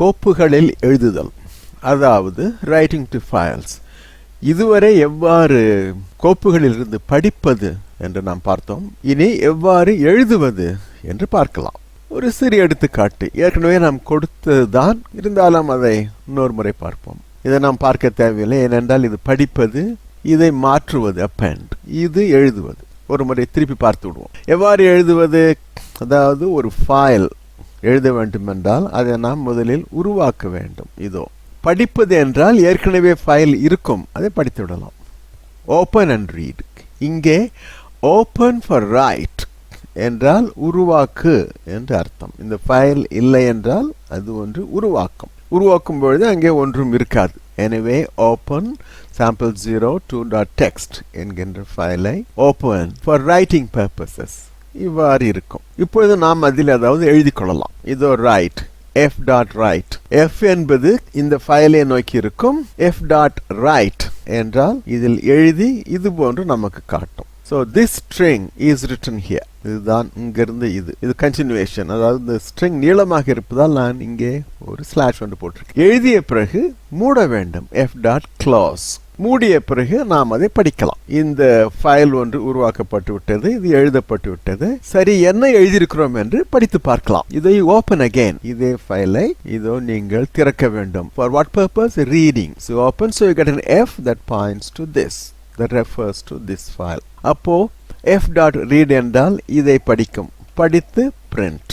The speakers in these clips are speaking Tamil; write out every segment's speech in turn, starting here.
கோப்புகளில் எழுதுதல். அதாவது ரைட்டிங் டு ஃபைல்ஸ் இதுவரை எவ்வாறு கோப்புகளிலிருந்து படிப்பது என்று நாம் பார்த்தோம். இனி எவ்வாறு எழுதுவது என்று பார்க்கலாம். ஒரு சிறிய எடுத்துக்காட்டு. ஏற்கனவே நாம் கொடுத்ததுதான். இருந்தாலும் அதை இன்னொரு முறை பார்ப்போம். இதை நாம் பார்க்க தேவையில்லை. ஏனென்றால் இது படிப்பது இதை மாற்றுவது அப்பெண்ட் இது எழுதுவது. ஒரு முறை திருப்பி பார்த்து விடுவோம். எவ்வாறு எழுதுவது? அதாவது ஒரு ஃபைல் எழுத வேண்டுமென்றால் அதை நாம் முதலில் உருவாக்க வேண்டும். இதோ படிப்பது என்றால் ஏற்கனவே ஃபைல் இருக்கும். அதை படித்து விடலாம். ஓப்பன் அண்ட் ரீட் இங்கே ஓப்பன் ஃபார் ரைட் என்றால் உருவாக்கு என்று அர்த்தம். இந்த ஃபைல் இல்லை என்றால் அது ஒன்று உருவாக்கம். உருவாக்கும் பொழுது அங்கே ஒன்றும் இருக்காது. எனவே open sample zero two dot text என்கின்ற ஃபைலை ஓப்பன் ஃபார் ரைட்டிங் பர்பஸஸ் இவ்வாறு இருக்கும் இப்பொழுது நாம் அதில் அதாவது எழுதி கொள்ளலாம் இதோ write f dot write f என்பது இந்த ஃபைலை நோக்கி இருக்கும். எஃப் டாட் ரைட் என்றால் இதில் எழுதி இது போன்று நமக்கு காட்டும். So this string is written here இதுதான் இங்கிருந்து இது. இது கண்டினியூவேஷன் அதாவது இந்த ஸ்ட்ரிங் நீளமாக இருப்பதால் நான் இங்கே ஒரு ஸ்லாஷ் ஒன்று போட்டிருக்கேன். எழுதிய பிறகு மூட வேண்டும். எஃப் டாட் க்ளோஸ் மூடிய பிறகு நாம் அதை படிக்கலாம். இந்த ஃபைல் ஒன்று உருவாக்கப்பட்டு விட்டது இது எழுதப்பட்டு விட்டது. சரி என்ன எழுதியிருக்கிறோம் என்று படித்து பார்க்கலாம். இதை ஓபன் அகைன் இதே ஃபைலை இதோ நீங்கள் திறக்க வேண்டும். For what purpose reading so open so you get an f that points to this that refers to this file அப்போ எஃப் டாட் ரீட் என்றால் இதை படிக்கும். படித்து பிரிண்ட்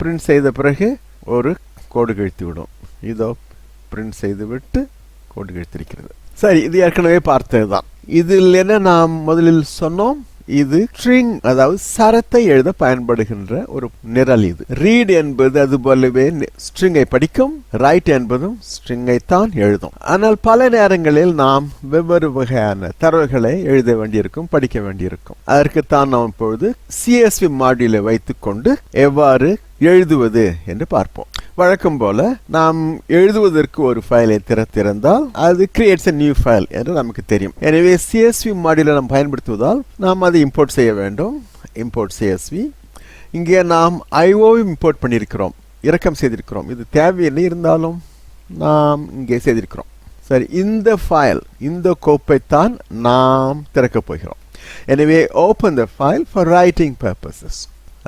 பிரிண்ட் செய்த பிறகு ஒரு கோடு கழித்து விடும். இதோ பிரிண்ட் செய்துவிட்டு கோடு கழித்திருக்கிறது. சரி இது ஏற்கனவே பார்த்தது தான் இதில் என்ன நாம் முதலில் சொன்னோம்? இது ஸ்ட்ரிங் அதாவது சரத்தை எழுத பயன்படுகின்ற ஒரு நிரல் இது. ரீட் என்பது அது போலவே ஸ்ட்ரிங்கை படிக்கும் ரைட் என்பதும் ஸ்ட்ரிங்கை தான் எழுதும். ஆனால் பல நேரங்களில் நாம் வெவ்வேறு வகையான தரவுகளை எழுத வேண்டியிருக்கும் படிக்க வேண்டியிருக்கும். அதற்குத்தான் நாம் இப்பொழுது சிஎஸ்வி மாடியூலை வைத்துக்கொண்டு எவ்வாறு எழுதுவது என்று பார்ப்போம். வழக்கம் போல நாம் எழுதுவதற்கு ஒரு ஃபைலை திறத்திருந்தால் அது கிரியேட்ஸ் a நியூ ஃபைல் என்று நமக்கு தெரியும். எனவே சிஎஸ்வி மாடியில் நாம் பயன்படுத்துவதால் நாம் அதை இம்போர்ட் செய்ய வேண்டும். இம்போர்ட் சிஎஸ்வி இங்கே நாம் ஐஓவை இம்போர்ட் பண்ணியிருக்கிறோம். இறக்கம் செய்திருக்கிறோம். இது தேவையில்லை இருந்தாலும் நாம் இங்கே செய்திருக்கிறோம். சரி இந்த ஃபைல் இந்த கோப்பைத்தான் நாம் திறக்கப் போகிறோம். எனவே open the file for writing purposes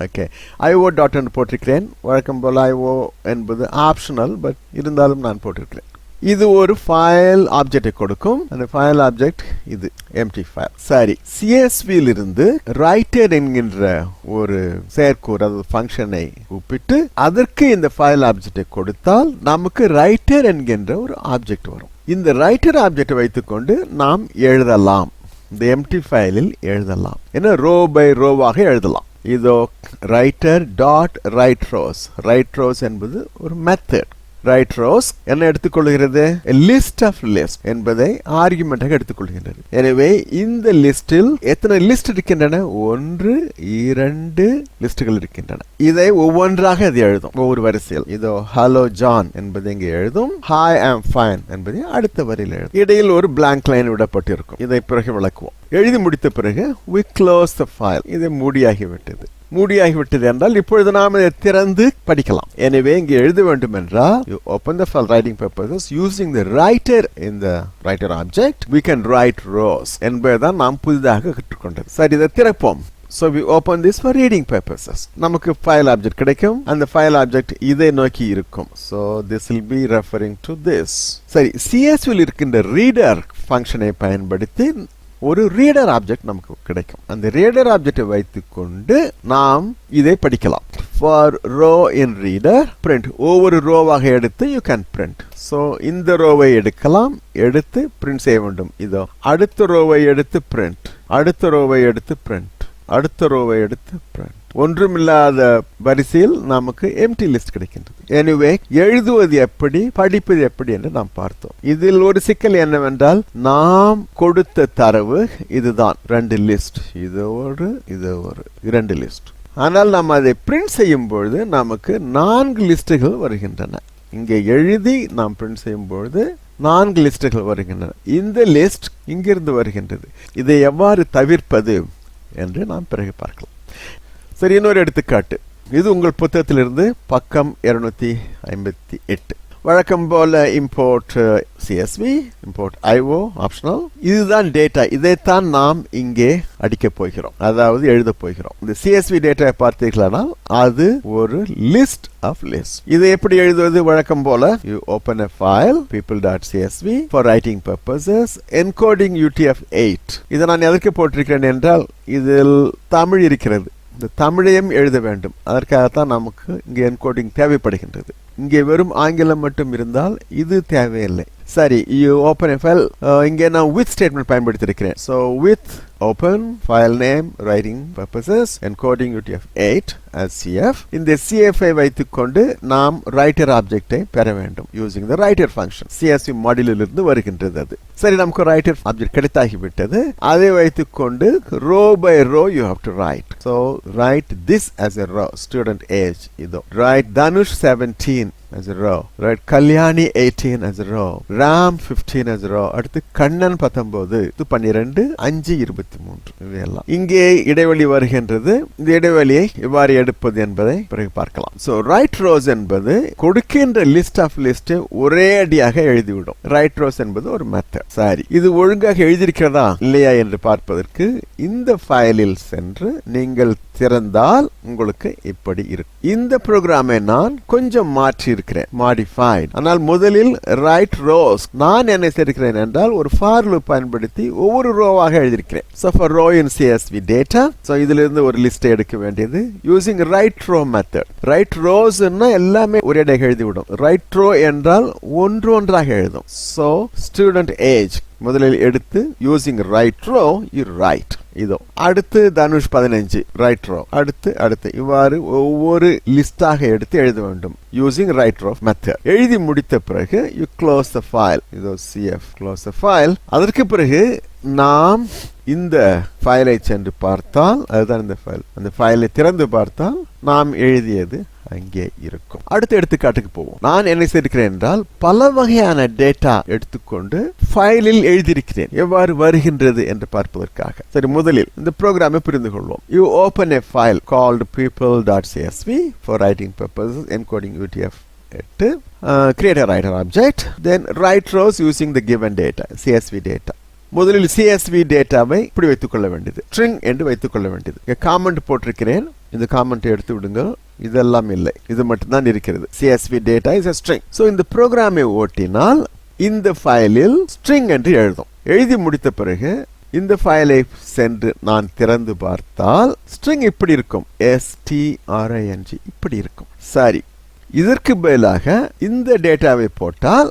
okay IO dot என்று போட்டிருக்கிறேன். வழக்கம் போல் ஐஓ என்பது ஆப்ஷனல் பட் இருந்தாலும் நான் போட்டிருக்கிறேன். இது ஒரு ஃபைல் ஆப்ஜெக்டை கொடுக்கும். அந்த ஃபைல் ஆப்ஜெக்ட் இது எம்டி ஃபைல் சரி. சிஎஸ்பியிலிருந்து ரைட்டர் என்கின்ற ஒரு செயற்கூறு அதாவது ஃபங்க்ஷனை கூப்பிட்டு அதற்கு இந்த ஃபைல் ஆப்ஜெக்டை கொடுத்தால் நமக்கு ரைட்டர் என்கின்ற ஒரு ஆப்ஜெக்ட் வரும். இந்த ரைட்டர் ஆப்ஜெக்டை வைத்துக்கொண்டு நாம் எழுதலாம். இந்த எம்டி ஃபைலில் எழுதலாம். ஏன்னா ரோ பை ரோவாக எழுதலாம். இதோ writer dot write rows write rows என்பது ஒரு மெத்தட் ரைட் ரோஸ் என்ன எடுத்துக்கொள்கிறது? லிஸ்ட் ஆஃப் லிஸ்ட் என்பதை ஆர்குமெண்டாக எடுத்துக்கொள்கின்றது. எனவே இந்த லிஸ்டில் எத்தனை லிஸ்ட் இருக்கின்றன? ஒன்று இரண்டு லிஸ்டுகள் இருக்கின்றன. இதை ஒவ்வொன்றாக அது எழுதும். ஒவ்வொரு வரிசையில். இதோ ஹலோ ஜான் என்பது இங்கே எழுதும். ஹாய் ஆம் ஃபைன் என்பதை அடுத்த வரியில் எழுதும். இடையில் ஒரு பிளாங்க் லைன் விடப்பட்டிருக்கும். இதை பிறகு விளக்குவோம். எழுதி முடித்த பிறகு வி க்ளோஸ் த ஃபைல் இது மூடியாகிவிட்டது. மூடியாகிவிட்டது என்றால் இப்பொழுது நாம் இதை திறந்து படிக்கலாம் எனவே இங்கே எழுத வேண்டும் என்றால் you open the file writing purposes using the writer in the writer object we can write rows என்பதுதான் நாம் புதிதாக கற்றுக்கொண்டது சரி இதை திறப்போம் so we open this for reading purposes நமக்கு ஃபைல் ஆப்ஜெக்ட் கிடைக்கும் அந்த ஃபைல் ஆப்ஜெக்ட் இதை நோக்கி இருக்கும் so this will be referring to this சரி சிஎஸ்வில் இருக்கின்ற ரீடர் ஃபங்க்ஷனை பயன்படுத்தி ஒரு ரீடர் ஆப்ஜெக்ட் நமக்கு கிடைக்கும். அந்த ரீடர் ஆப்ஜெக்டை வைத்துக்கொண்டு நாம் இதை படிக்கலாம். For row in reader print ஒவ்வொரு ரோவாக எடுத்து யூ கேன் பிரிண்ட் ஸோ இந்த ரோவை எடுக்கலாம். எடுத்து பிரிண்ட் செய்ய வேண்டும். இதோ அடுத்த ரோவை எடுத்து பிரிண்ட் அடுத்த ரோவை எடுத்து பிரிண்ட் அடுத்த ரோவை எடுத்து பிரிண்ட் ஒன்றுமில்லாத வரிசையில் நமக்கு எம்டி லிஸ்ட் கிடைக்கின்றது. எனிவே எழுதுவது எப்படி படிப்பது எப்படி என்று நாம் பார்த்தோம். இதில் ஒரு சிக்கல் என்னவென்றால் நாம் கொடுத்த தரவு இதுதான். ரெண்டு லிஸ்ட் இது ஒரு இது ஒரு. இரண்டு லிஸ்ட் ஆனால் நாம் அதை பிரிண்ட் செய்யும் பொழுது நமக்கு நான்கு லிஸ்டுகள் வருகின்றன. இங்கே எழுதி நாம் பிரிண்ட் செய்யும் பொழுது நான்கு லிஸ்டுகள் வருகின்றன. இந்த லிஸ்ட் இங்கிருந்து வருகின்றது. இதை எவ்வாறு தவிர்ப்பது என்று நாம் பிறகு பார்க்கலாம். சரி இன்னொரு எடுத்துக்காட்டு. இது உங்கள் புத்தகத்திலிருந்து பக்கம் இருநூத்தி ஐம்பத்தி எட்டு. வழக்கம் போல import CSV import IO optional இதுதான் டேட்டா இதைத்தான் நாம் இங்கே அடிக்க போகிறோம். அதாவது எழுத போகிறோம். இந்த சிஎஸ்வி டேட்டா பார்த்தீர்களானால் அது ஒரு லிஸ்ட் ஆஃப் லிஸ்ட் இதை எப்படி எழுதுவது? வழக்கம் போல you open a file people dot CSV for writing purposes encoding UTF eight இதை நான் எதற்கு போட்டிருக்கிறேன் என்றால் இதில் தமிழ் இருக்கிறது. இந்த தமிழையும் எழுத வேண்டும். அதற்காகத்தான் நமக்கு இங்கே என்கோடிங் தேவைப்படுகின்றது. இங்கே வெறும் ஆங்கிலம் மட்டும் இருந்தால் இது தேவையில்லை. சரி யூ ஓப்பன் ஃபைல் இங்கே நான் with statement பயன்படுத்தியிருக்கிறேன். So with open file name writing purposes encoding UTF eight as CF இந்த CF ஐ வைத்துக்கொண்டு நாம் ரைட்டர் ஆப்ஜெக்டை பெற வேண்டும் using the writer function CSV மாடியூலிலிருந்து வருகின்றது. அது சரி நமக்கு ரைட்டர் ஆப்ஜெக்ட் கிடைத்தாகிவிட்டது. அதை வைத்துக்கொண்டு row by row you have to write so write this as a row. Student age இதோ write Dhanush seventeen as a row. Right Kalyani 18 as a row. Ram 15 as a row. அடுத்து கண்ணன் 19 இது 12 அஞ்சு இருபத்தி மூன்று. இவையெல்லாம் இங்கே இடைவெளி வருகின்றது. இந்த இடைவெளியை எவ்வாறு எடுப்பது என்பதை பிறகு பார்க்கலாம். சோ ரைட் ரோஸ் என்பது கொடுக்கின்ற லிஸ்ட் ஆஃப் லிஸ்ட் ஒரே அடியாக எழுதிவிடும். ரைட் ரோஸ் என்பது ஒரு மெத்தட் சாரி இது ஒழுங்காக எழுதியிருக்கிறதா? இல்லையா என்று பார்ப்பதற்கு இந்த ஃபைலில் சென்று நீங்கள் திறந்தால் உங்களுக்கு இப்படி இருக்கும். இந்த ப்ரோக்ராமை நான் கொஞ்சம் மாற்றி இருக்கிறேன் மாடிஃபைட் ஆனால் முதலில் ரைட் ரோஸ் நான் என்ன செய்திருக்கிறேன் என்றால் ஒரு ஃபார் லூப் பயன்படுத்தி ஒவ்வொரு ரோவாக எழுதியிருக்கிறேன். So for row in CSV data so இதிலிருந்து ஒரு லிஸ்ட் எடுக்க வேண்டியது using write row method write ரோஸ்ன்னா எல்லாமே ஒரே எழுதி விடும் ரைட் ரோ என்றால் ஒன்று ஒன்றாக எழுதும் ஸோ ஸ்டூடெண்ட் ஏஜ் முதலில் எடுத்து using write row you write இதோ அடுத்து தனுஷ் பதினஞ்சு ரைட் ரோ அடுத்து அடுத்து. இவ்வாறு ஒவ்வொரு லிஸ்டாக எடுத்து எழுத வேண்டும். யூசிங் ரைட் ரோ மெத்தட் எழுதி முடித்த பிறகு யூ க்ளோஸ் த ஃபைல் இதோ சிஎஃப் க்ளோஸ் த ஃபைல் அதற்கு பிறகு நாம் இந்த ஃபைலை சென்று பார்த்தால் அதுதான் இந்த ஃபைல் அந்த ஃபைலை திறந்து பார்த்தால் நாம் எழுதியது அங்கே இருக்கும். அடுத்த எடுத்துக்காட்டுக்கு போவோம். நான் என்ன செய்திருக்கிறேன் என்றால் பல வகையான டேட்டா எடுத்துக்கொண்டு ஃபைலில் எழுதியிருக்கிறேன். எவ்வாறு வருகின்றது என்று பார்ப்பதற்காக. சரி முதலில் இந்த ப்ரோக்ராமை புரிந்து கொள்வோம். You open a file called people dot CSV for writing purpose encoding UTF எட்டு create writer object then write rows using the given data CSV data முதலில் சிஎஸ்வி டேட்டாவை இப்படி வைத்துக் கொள்ள வேண்டியது. ஸ்ட்ரிங் என்று வைத்துக் கொள்ள வேண்டியது காமெண்ட் போட்டிருக்கிறேன். இந்த காமெண்ட் எடுத்து விடுங்கள். இதெல்லாம் இல்லை. இது மட்டும்தான் இருக்கிறது. CSV data is string so இந்த ப்ரோக்ராமை ஓட்டினால் இந்த ஃபைலில் ஸ்ட்ரிங் என்று எழுதும். எழுதி முடித்த பிறகு இந்த ஃபைலை சென்று நான் திறந்து பார்த்தால் ஸ்ட்ரிங் இப்படி இருக்கும். எஸ்டிஆர்ஐஎன்ஜி இப்படி இருக்கும். சரி. இதற்கு பதிலாக இந்த டேட்டாவை போட்டால்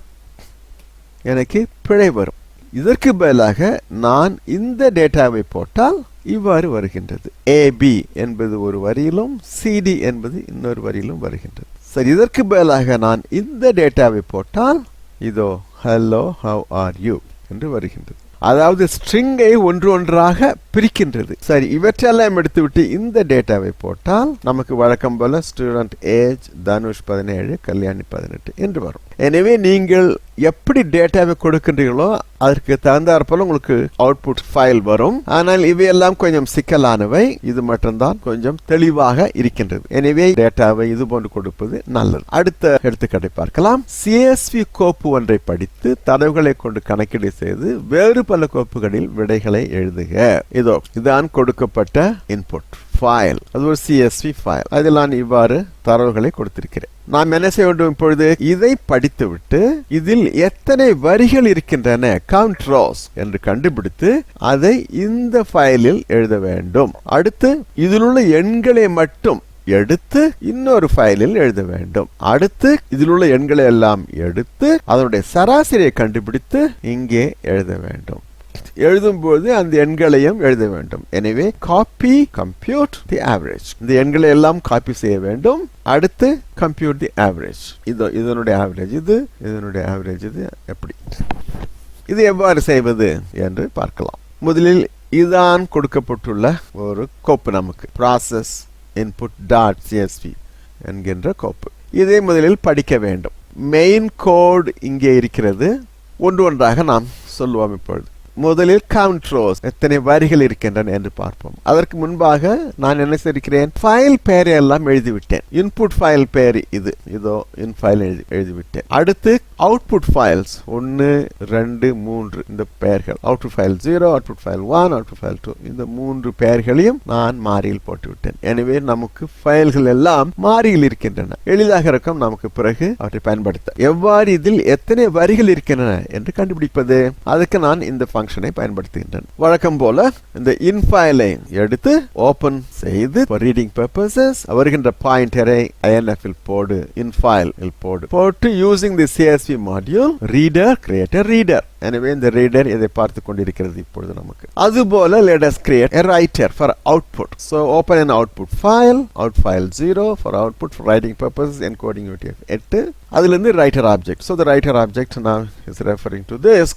எனக்கு பிழை வரும். இதற்கு பதிலாக நான் இந்த டேட்டாவை போட்டால் இவ்வாறு வருகின்றது. ஏபி என்பது ஒரு வரியிலும் சிடி என்பது இன்னொரு வரியிலும் வருகின்றது. சரி இதற்கு பதிலாக நான் இந்த டேட்டாவை போட்டால் இதோ ஹலோ ஹவ் ஆர் யூ என்று வருகின்றது. அதாவது ஸ்ட்ரிங்கை ஒன்று ஒன்றாக பிரிக்கின்றது. சரி இவற்றெல்லாம் எடுத்துவிட்டு இந்த டேட்டாவை போட்டால் நமக்கு வழக்கம் போல ஸ்டூடெண்ட் ஏஜ் தனுஷ் பதினேழு கல்யாணி பதினெட்டு என்று வரும். எனவே நீங்கள் எப்படி டேட்டாவை கொடுக்கின்றீர்களோ அதற்கு தகுந்தாற் போல உங்களுக்கு அவுட்புட் ஃபைல் வரும். ஆனால் இவையெல்லாம் கொஞ்சம் சிக்கலானவை. இது மட்டும்தான் கொஞ்சம் தெளிவாக இருக்கின்றது. எனவே டேட்டாவை இது போன்று கொடுப்பது நல்லது. அடுத்த எடுத்துக்காட்டை பார்க்கலாம். சிஎஸ்வி கோப்பு ஒன்றை படித்து தரவுகளை கொண்டு கணக்கீடு செய்து வேறு பல கோப்புகளில் விடைகளை எழுதுக. இதோ இதுதான் கொடுக்கப்பட்ட இன்புட் ஃபைல் அது ஒரு சிஎஸ்வி ஃபைல் அதில் நான் இவ்வாறு தரவுகளை கொடுத்திருக்கிறேன். நாம் என்ன செய்ய வேண்டும் இப்பொழுது? இதை படித்துவிட்டு இதில் எத்தனை வரிகள் இருக்கின்றன? கவுண்ட் ரோஸ் என்று கண்டுபிடித்து அதை இந்த ஃபைலில் எழுத வேண்டும். அடுத்து இதில் உள்ள எண்களை மட்டும் எடுத்து இன்னொரு ஃபைலில் எழுத வேண்டும். அடுத்து இதில் உள்ள எண்களை எல்லாம் எடுத்து அதனுடைய சராசரியை கண்டுபிடித்து இங்கே எழுத வேண்டும். எழுதும்போது அந்த எண்களையும் எழுத வேண்டும். எனவே காப்பி கம்ப்யூட் தி ஆவரேஜ் இந்த எண்களை எல்லாம் காப்பி செய்ய வேண்டும். அடுத்து கம்ப்யூட் தி ஆவரேஜ் இது இதனுடைய ஆவரேஜ் இது இதனுடைய ஆவரேஜ் இது எப்படி? இது எவ்வாறு செய்வது என்று பார்க்கலாம். முதலில் இதான் கொடுக்கப்பட்டுள்ள ஒரு கோப்பு நமக்கு. ப்ராசஸ் இன்புட் டாட் சிஎஸ்பி என்கின்ற கோப்பு. இதை முதலில் படிக்க வேண்டும். மெயின் கோட் இங்கே இருக்கிறது. ஒன்று ஒன்றாக நாம் சொல்லுவோம் இப்பொழுது. முதலில் கவுண்ட் ரோஸ் எத்தனை வரிகள் இருக்கின்றன என்று பார்ப்போம். அதற்கு முன்பாக நான் என்ன செய்திருக்கிறேன்? ஃபைல் பெயரை எல்லாம் எழுதிவிட்டேன். இன்புட் ஃபைல் பெயர் இது. இதோ இன் ஃபைல் எழுதி எழுதிவிட்டேன். அடுத்து அவுட்புட் ஃபைல்ஸ் ஒன்னு ரெண்டு மூன்று இந்த பெயர்கள். Output file zero output file one output file two இந்த மூன்று பெயர்களையும் நான் மாறியில் போட்டுவிட்டேன். எனவே நமக்கு ஃபைல்கள் எல்லாம் மாறியில் இருக்கின்றன. எளிதாக இருக்கும் நமக்கு பிறகு அவற்றை பயன்படுத்த. எவ்வாறு இதில் எத்தனை வரிகள் இருக்கின்றன என்று கண்டுபிடிப்பது? அதுக்கு நான் இந்த ஃபங்க்ஷன் பயன்படுத்துகின்றேன். வழக்கம் போல இந்த இன்ஃபைலை எடுத்து ஓபன் செய்து ரீடிங் பர்பசஸ் வருகின்ற பாயிண்டரை INF இல் போடு இன்ஃபைல் போடு. போட்டு using the CSV module reader create reader எனவே இந்த ரீடர் இதை பார்த்து கொண்டிருக்கிறது இப்பொழுது நமக்கு அதுபோல let's create a writer for output so open and output file out file zero for output for writing purpose encoding UTF எட்டு அதுலேருந்து writer object so the writer object நான் is referring to this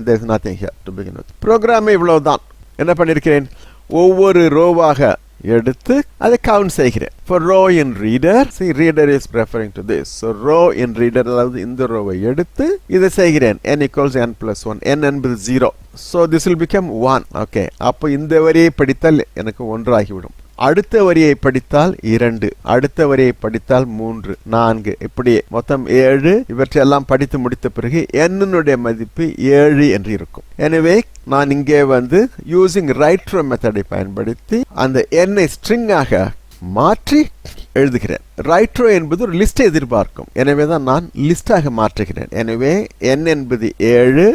there is nothing here to begin with program இவ்வளோ தான் என்ன பண்ணியிருக்கிறேன் ஒவ்வொரு ரோவாக எடுத்து அதை கவுண்ட் செய்கிறேன் இப்போ row in reader C reader is referring to this so row in reader அதாவது இந்த ரோவை எடுத்து இதை செய்கிறேன் n equals n plus one n என்பது zero so this will become one okay அப்போ இந்த வரியை படித்தால் எனக்கு ஒன்று ஆகிவிடும் அடுத்த வரியை படித்தால் இரண்டு அடுத்த வரியை படித்தால் மூன்று நான்கு. இப்படியே மொத்தம் ஏழு இவற்றையெல்லாம் படித்து முடித்த பிறகு என்னுடைய மதிப்பு ஏழு என்று இருக்கும். எனவே நான் இங்கே வந்து யூசிங் ரைட் மெத்தடை பயன்படுத்தி அந்த எண்ணை ஸ்ட்ரிங்காக மாற்றி எழுதுகிறேன். ரைட்ரோ என்பது ஒரு லிஸ்ட் எதிர்பார்க்கும். எனவே தான் நான் லிஸ்டாக மாற்றுகிறேன். எனவே என் என்பது ஏழு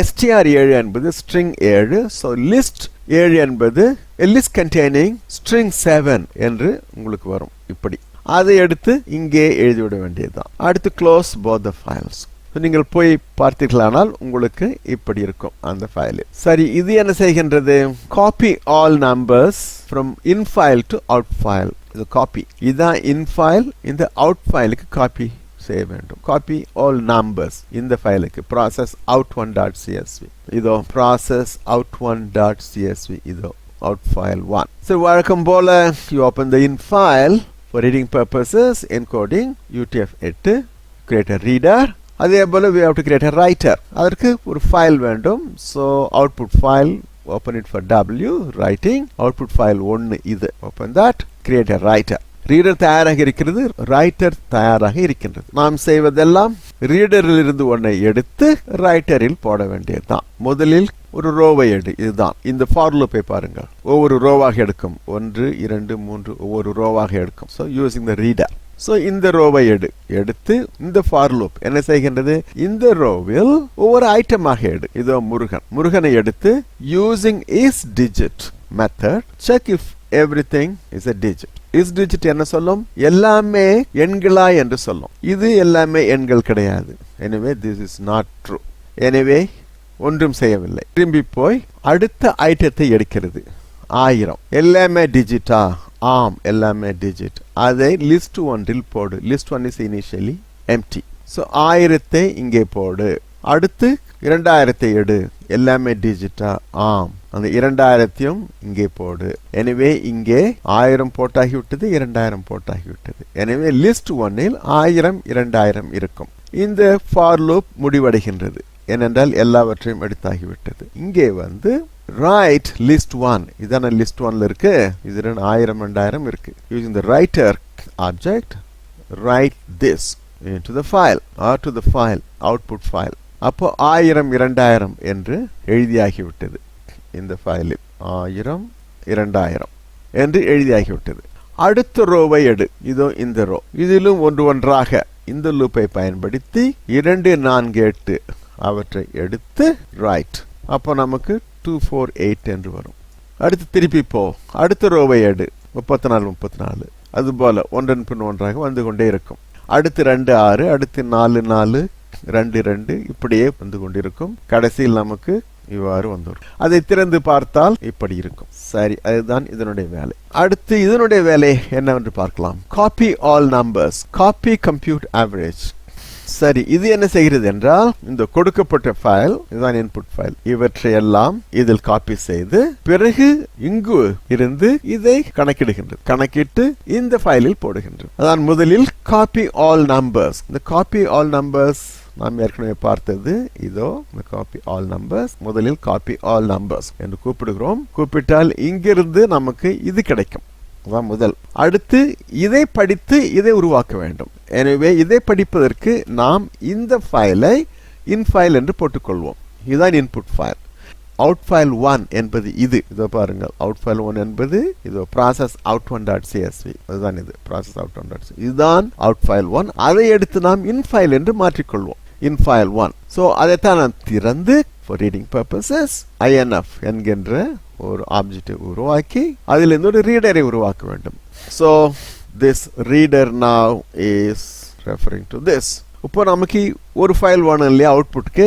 எஸ்டிஆர் ஏழு என்பது ஸ்ட்ரிங் ஏழு. ஸோ லிஸ்ட் ஏழு என்பது லிஸ்ட் கண்டெய்னிங் ஸ்ட்ரிங் செவன் என்று உங்களுக்கு வரும். இப்படி. அதை எடுத்து இங்கே எழுதிவிட வேண்டியதுதான். அடுத்து க்ளோஸ் போத் த ஃபைல்ஸ் நீங்கள் போய் பார்த்தீர்களானால் உங்களுக்கு இப்படி இருக்கும் அந்த ஃபைலில் சரி இது என்ன செய்கின்றது? Copy all numbers from in file to out file இது காப்பி இதுதான் இன் ஃபைல் இந்த அவுட் ஃபைலுக்கு காப்பி செய்ய வேண்டும். காப்பி ஆல் நம்பர்ஸ் இந்த ஃபைலுக்கு process out one dot CSV இதோ process out one dot CSV இதோ அவுட் ஃபைல் ஒன் ஸோ வழக்கம் போல you open the in file for reading purposes encoding UTF எட்டு கிரியேட் அ ரீடர் அதே போல we have to create a writer. அதற்கு ஒரு ஃபைல் வேண்டும். So output file open it for W writing output file ஒன்று இது. Open that create a writer reader தயாராக இருக்கிறது ரைட்டர் தயாராக இருக்கின்றது நாம் செய்வதெல்லாம் ரீடரில் இருந்து ஒன்றை எடுத்து ரைட்டரில் போட வேண்டியதுதான். முதலில் ஒரு ரோவை எடு இதுதான். இந்த ஃபார்லூப்பை பாருங்கள். ஒவ்வொரு ரோவாக எடுக்கும். ஒன்று இரண்டு மூன்று ஒவ்வொரு ரோவாக எடுக்கும். So using the reader so இந்த ரோவை எடு. எடுத்து இந்த ஃபார்லூப் என்ன செய்கின்றது? இந்த ரோவில் ஒவ்வொரு ஐட்டமாக எடு. இதோ முருகன். முருகனை எடுத்து using is digit method check if everything is a digit is digit என்ன சொல்லும்? எல்லாமே எண்களா என்று சொல்லும். இது எல்லாமே எண்கள் கிடையாது. எனவே திஸ் இஸ் நாட் ட்ரூ எனவே ஒன்றும் செய்யவில்லை. திரும்பி போய் அடுத்த ஐட்டத்தை எடுக்கிறது. ஆயிரம். எல்லாமே டிஜிட்டா ஆம் எல்லாமே டிஜிட் அதை லிஸ்ட் ஒன்றில் போடு. List one is initially empty so ஆயிரத்தை இங்கே போடு. அடுத்து இரண்டாயிரத்தை எடு எல்லாமே டிஜிட்டா ஆம். அந்த இரண்டாயிரத்தையும் இங்கே போடு. எனவே இங்கே ஆயிரம் போட்டாகிவிட்டது இரண்டாயிரம் போட்டாகிவிட்டது எனவே லிஸ்ட் ஒன்னில் ஆயிரம் இரண்டாயிரம் இருக்கும். இந்த ஃபார் லூப் முடிவடைகின்றது. ஏனென்றால் எல்லாவற்றையும் எடுத்தாகிவிட்டது இங்கே வந்து ரைட் லிஸ்ட் ஒன் இதான லிஸ்ட் ஒன்ல இருக்கு? இது ரெண்டு ஆயிரம் ரெண்டாயிரம் இருக்கு. Using the writer object write this to the file or to the file output file அப்போ ஆயிரம் இரண்டாயிரம் என்று எழுதியாகிவிட்டது. இந்த ஃபைலில் ஆயிரம் இரண்டாயிரம் என்று எழுதியாகிவிட்டது. அடுத்த ரோவை எடு. இதோ இந்த ரோ இதிலும் ஒன்று ஒன்றாக இந்த லூப்பை பயன்படுத்தி இரண்டு நான்கு எட்டு அவற்றை எடுத்து ரைட் அப்போ நமக்கு டூ ஃபோர் எயிட் என்று வரும். அடுத்து திருப்பி போ. அடுத்த ரோவை எடு. முப்பத்தி நாலு முப்பத்தி நாலு அதுபோல் ஒன்றன் பின் ஒன்றாக வந்து கொண்டே இருக்கும். அடுத்து ரெண்டு ஆறு அடுத்து நாலு நாலு ரெண்டு ரெண்டு இப்படியே வந்து கொண்டிருக்கும். கடைசியில் நமக்கு இவ்வாறு வந்துடும் அதை திறந்து பார்த்தால் இப்படி இருக்கும். சரி அதுதான் இதனுடைய வேலை. அடுத்து இதனுடைய வேலை என்னவென்று பார்க்கலாம். Copy all numbers copy compute average சரி இது என்ன செய்கிறது என்றால் இந்த கொடுக்கப்பட்ட ஃபைல் இதுதான் இன்புட் ஃபைல் இவற்றையெல்லாம் இதில் காப்பி செய்து பிறகு இங்கு இருந்து இதை கணக்கிடுகின்றது கணக்கிட்டு இந்த ஃபைலில் போடுகின்றது அதான் முதலில் காப்பி ஆல் நம்பர்ஸ் இந்த காப்பி ஆல் நம்பர்ஸ் நாம் ஏற்கனவே பார்த்தது. இதோ காப்பி ஆல் நம்பர்ஸ் முதலில் காப்பி ஆல் நம்பர்ஸ் என்று கூப்பிடுகிறோம். கூப்பிட்டால் இங்கிருந்து நமக்கு இது கிடைக்கும். அதான் முதல். அடுத்து இதை படித்து இதை உருவாக்க வேண்டும். எனவே இதை படிப்பதற்கு நாம் இந்த ஃபைலை இன் ஃபைல் என்று போட்டுக்கொள்வோம். இதுதான் input file out file one என்பது இது. இதோ பாருங்கள். அவுட் ஃபைல் ஒன் என்பது இதோ process out one dot CSV அதுதான் இது. ப்ராசஸ் அவுட் ஒன் டாட் இதுதான் அவுட் ஃபைல் ஒன் அதை எடுத்து நாம் இன் ஃபைல் என்று மாற்றிக்கொள்வோம். இன் ஃபைல் ஒன் ஸோ அதைத்தான் நான் திறந்து ஃபார் ரீடிங் பர்பஸஸ் ஐஎன்எஃப் என்கின்ற ஒரு ஆப்ஜெக்டை உருவாக்கி அதிலிருந்து ஒரு ரீடரை உருவாக்க வேண்டும். So this reader now is referring to this இப்போ நமக்கு ஒரு ஃபைல் வேணும் இல்லையா அவுட்புட்க்கு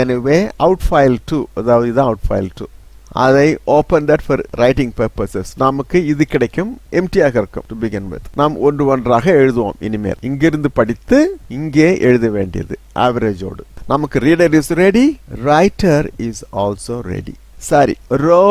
எனவே அவுட் ஃபைல் டூ அதாவது இதுதான் அவுட் ஃபைல் டூ அதை open that for writing purposes நமக்கு இது கிடைக்கும் எம்டியாக இருக்கும் டு பிகின் வித் நாம் ஒன்று ஒன்றாக எழுதுவோம் இனிமேல். இங்கிருந்து படித்து இங்கே எழுத வேண்டியது ஆவரேஜோடு நமக்கு reader is ready writer is also ready சரி row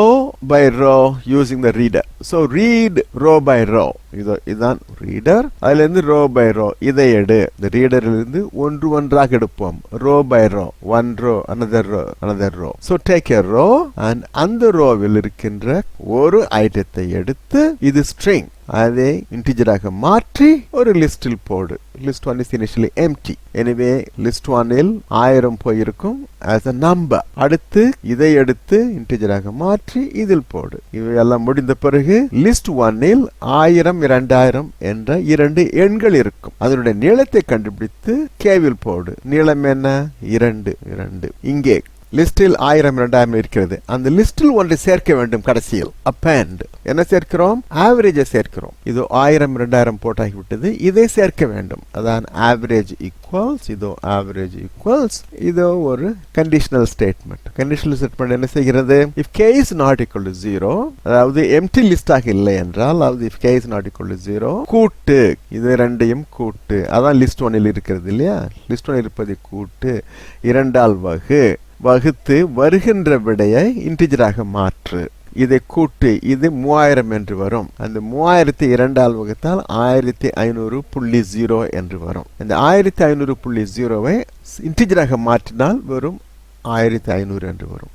by row using the reader so read row by row இதோ இதுதான் ரீடர் அதுல இருந்து ரோ பை ரோ இதை எடு இந்த ரீடரில் இருந்து ஒன்று ஒன்றாக எடுப்போம். Row by row one row another row another row so take a row and அந்த ரோவில் இருக்கின்ற ஒரு ஐட்டத்தை எடுத்து இது ஸ்ட்ரிங் அதை இன்டிஜராக மாற்றி ஒரு லிஸ்டில் போடு. List one is initially empty எனவே லிஸ்ட் ஒன்னில் ஆயிரம் போயிருக்கும் ஆஸ் அ நம்பர் அடுத்து இதை எடுத்து இன்டிஜராக மாற்றி இதில் போடு. இவையெல்லாம் முடிந்த பிறகு லிஸ்ட் ஒன்னில் ஆயிரம் இரண்டாயிரம் என்ற இரண்டு எண்கள் இருக்கும். அதனுடைய நீளத்தை கண்டுபிடித்து கேவில் போடு. நீளம் என்ன? இரண்டு இரண்டு. இங்கே லிஸ்டில் ஆயிரம் இரண்டாயிரம் இருக்கிறது. அந்த லிஸ்டில் ஒன்றை சேர்க்க வேண்டும் கடைசியில். அப்பேண்ட் என்ன சேர்க்கிறோம்? ஆவரேஜை சேர்க்கிறோம். இது ஆயிரம் இரண்டாயிரம் போட்டாகிவிட்டது. இதை சேர்க்க வேண்டும். அதான் ஆவரேஜ் ஈக்குவல்ஸ் இதோ ஆவரேஜ் ஈக்குவல்ஸ் இதோ ஒரு கண்டிஷனல் ஸ்டேட்மெண்ட் கண்டிஷனல் ஸ்டேட்மெண்ட் என்ன செய்கிறது? If K is not equal to zero அதாவது எம்டி லிஸ்டாக இல்லை என்றால் அதாவது if K is not equal to zero கூட்டு. இது ரெண்டையும் கூட்டு. அதான் லிஸ்ட் ஒன்னில் இருக்கிறது இல்லையா? லிஸ்ட் ஒன்னில் இருப்பதை கூட்டு. இரண்டால் வகு. வகுத்து வருகின்ற விடையை இன்டிஜராக மாற்று. இதை கூட்டு இது மூவாயிரம் என்று வரும். அந்த மூவாயிரத்தி இரண்டால் வகுத்தால் ஆயிரத்தி ஐநூறு புள்ளி ஜீரோ என்று வரும். இந்த ஆயிரத்தி ஐநூறு புள்ளி ஜீரோவை இன்டிஜராக மாற்றினால் வெறும் ஆயிரத்தி ஐநூறு என்று வரும்.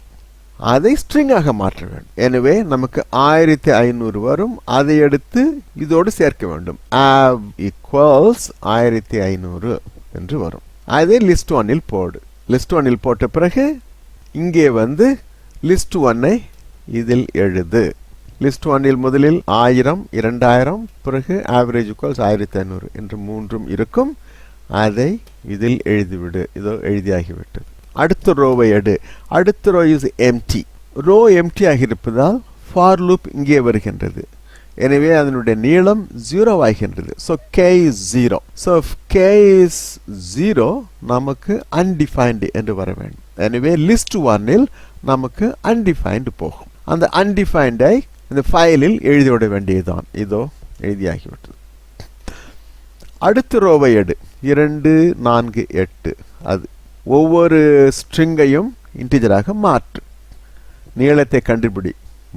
அதை ஸ்ட்ரிங்காக மாற்ற வேண்டும். எனவே நமக்கு ஆயிரத்தி ஐநூறு வரும். அதை எடுத்து இதோடு சேர்க்க வேண்டும். ஆவ் ஈக்குவல்ஸ் ஆயிரத்தி ஐநூறு என்று வரும். அதை லிஸ்ட் ஒன்னில் போடு. லிஸ்ட் ஒன்னில் போட்ட பிறகு இங்கே வந்து லிஸ்ட் ஒன்னை இதில் எழுது. லிஸ்ட் ஒன்னில் முதலில் ஆயிரம் இரண்டாயிரம் பிறகு ஆவரேஜ் ஈக்குவல்ஸ் ஆயிரத்தி ஐநூறு என்று மூன்றும் இருக்கும். அதை இதில் எழுதிவிடு. இதோ எழுதியாகிவிட்டது. அடுத்த ரோவை எடு. அடுத்த row is empty row empty ஆகியிருப்பதால் for loop இங்கே வருகின்றது. எனவே அதனுடைய நீளம் ஜீரோ ஆகின்றது so K is zero so K is zero நமக்கு அன்டிஃபைன்டு என்று வர வேண்டும். எனவே லிஸ்ட் ஒன்னில் நமக்கு அன்டிஃபைன்டு போகும். அந்த அன்டிஃபைண்டை இந்த ஃபைலில் எழுதிவிட வேண்டியதுதான். இதோ எழுதியாகிவிட்டது. அடுத்த ரோவை எடு. இரண்டு நான்கு எட்டு. அது ஒவ்வொரு ஸ்ட்ரிங்கையும் இன்டிஜராக மாற்று. நீளத்தை கண்டுபிடி.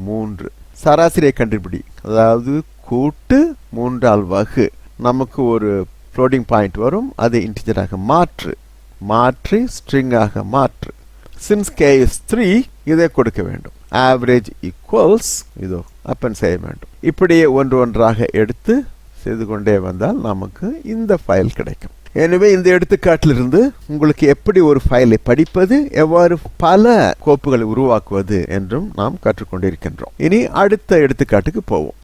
மூன்று. சராசரியை கண்டுபிடி. அதாவது கூட்டு மூன்றால் வகு. நமக்கு ஒரு ஃப்ளோட்டிங் பாயிண்ட் வரும் அதை இன்டிஜராக மாற்று. மாற்றி ஸ்ட்ரிங்காக மாற்று. சின்ஸ் கே இஸ் த்ரீ இதை கொடுக்க வேண்டும். ஆவரேஜ் ஈக்குவல்ஸ் இதோ அப்பன் செய்ய வேண்டும். இப்படியே ஒன்று ஒன்றாக எடுத்து செய்து கொண்டே வந்தால் நமக்கு இந்த ஃபைல் கிடைக்கும். எனவே இந்த எடுத்துக்காட்டிலிருந்து உங்களுக்கு எப்படி ஒரு ஃபைலை படிப்பது எவ்வாறு பல கோப்புகளை உருவாக்குவது என்றும் நாம் கற்றுக்கொண்டிருக்கின்றோம். இனி அடுத்த எடுத்துக்காட்டுக்கு போவோம்.